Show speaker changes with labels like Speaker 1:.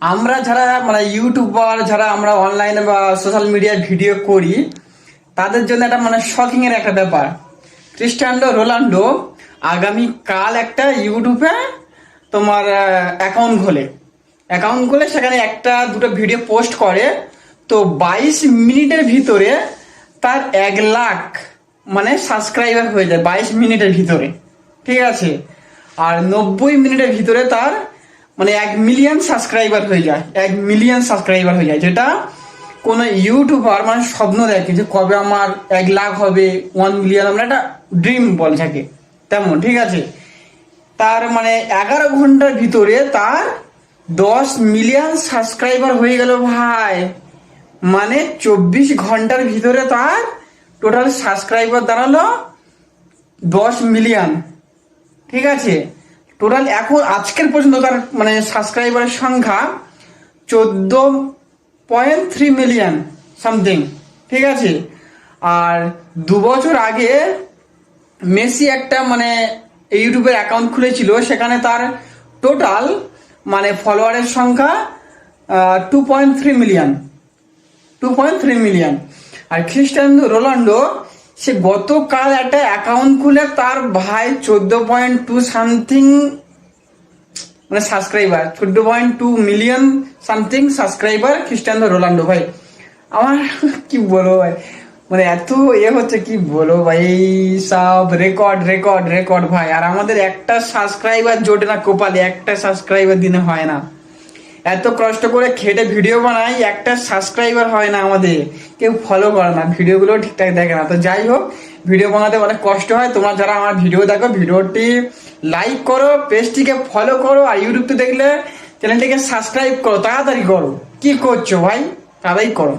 Speaker 1: আমরা যারা মানে ইউটিউবার যারা আমরা অনলাইনে বা সোশ্যাল মিডিয়ায় ভিডিও করি, তাদের জন্য একটা মানে শকিং এর একটা ব্যাপার। ক্রিস্টিয়ানো রোনাল্ডো আগামী কাল একটা ইউটিউবে তোমার অ্যাকাউন্ট খোলে। অ্যাকাউন্ট খুলে, সেখানে একটা, দুটো ভিডিও পোস্ট করে। তো বাইশ মিনিটের ভিতরে তার এক লাখ মানে সাবস্ক্রাইবার হয়ে যায়, বাইশ মিনিটের ভিতরে। ঠিক আছে? আর নব্বই মিনিটের ভিতরে তার মানে এক মিলিয়ন সাবস্ক্রাইবার হয়ে যায়, এক মিলিয়ন সাবস্ক্রাইবার হয়ে যায়, যেটা কোনো ইউটিউবার মানে স্বপ্ন দেখে যে কবে আমার এক লাখ হবে ওয়ান মিলিয়ন আমরা একটা ড্রিম বলে থাকে, তেমন, ঠিক আছে? তার মানে এগারো ঘণ্টার ভিতরে তার দশ মিলিয়ন সাবস্ক্রাইবার হয়ে গেল ভাই। মানে চব্বিশ ঘণ্টার ভিতরে তার টোটাল সাবস্ক্রাইবার দাঁড়াল দশ মিলিয়ন ঠিক আছে? টোটাল এখন আজকের পর্যন্ত তার মানে সাবস্ক্রাইবারের সংখ্যা চোদ্দ পয়েন্ট থ্রি মিলিয়ন সামথিং ঠিক আছে? আর দু বছর আগে মেসি একটা মানে ইউটিউবের অ্যাকাউন্ট খুলেছিল, সেখানে তার টোটাল মানে ফলোয়ারের সংখ্যা two point three million two point three million আর খ্রিস্টান রোনাল্ডো সে গতকাল একটা অ্যাকাউন্ট খুলে তার ভাই চোদ্দ পয়েন্ট টু সামথিং মানে সাবস্ক্রাইবার চোদ্দ point two million something subscriber Cristiano Ronaldo ভাই। আমার কি বলব, ভাই? মানে এত এ হচ্ছে, কি বলব, ভাই? সব রেকর্ড রেকর্ড রেকর্ড ভাই। আর আমাদের একটা সাবস্ক্রাইবার জোটে না, কোপালে একটা সাবস্ক্রাইবার দিনে হয় না। এত কষ্ট করে খেটে ভিডিও বানাই, একটা সাবস্ক্রাইবার হয় না আমাদের। কেউ ফলো করে না ভিডিওগুলো ঠিকঠাক দেখে না। তো যাই হোক, ভিডিও বানাতে অনেক কষ্ট হয়। তোমরা যারা আমার ভিডিও দেখো, ভিডিওটি লাইক করো পেজটিকে ফলো করো, আর ইউটিউবতে দেখলে চ্যানেলটিকে সাবস্ক্রাইব করো। তাড়াতাড়ি করো। কি করছ ভাই? তাড়াতাড়ি করো।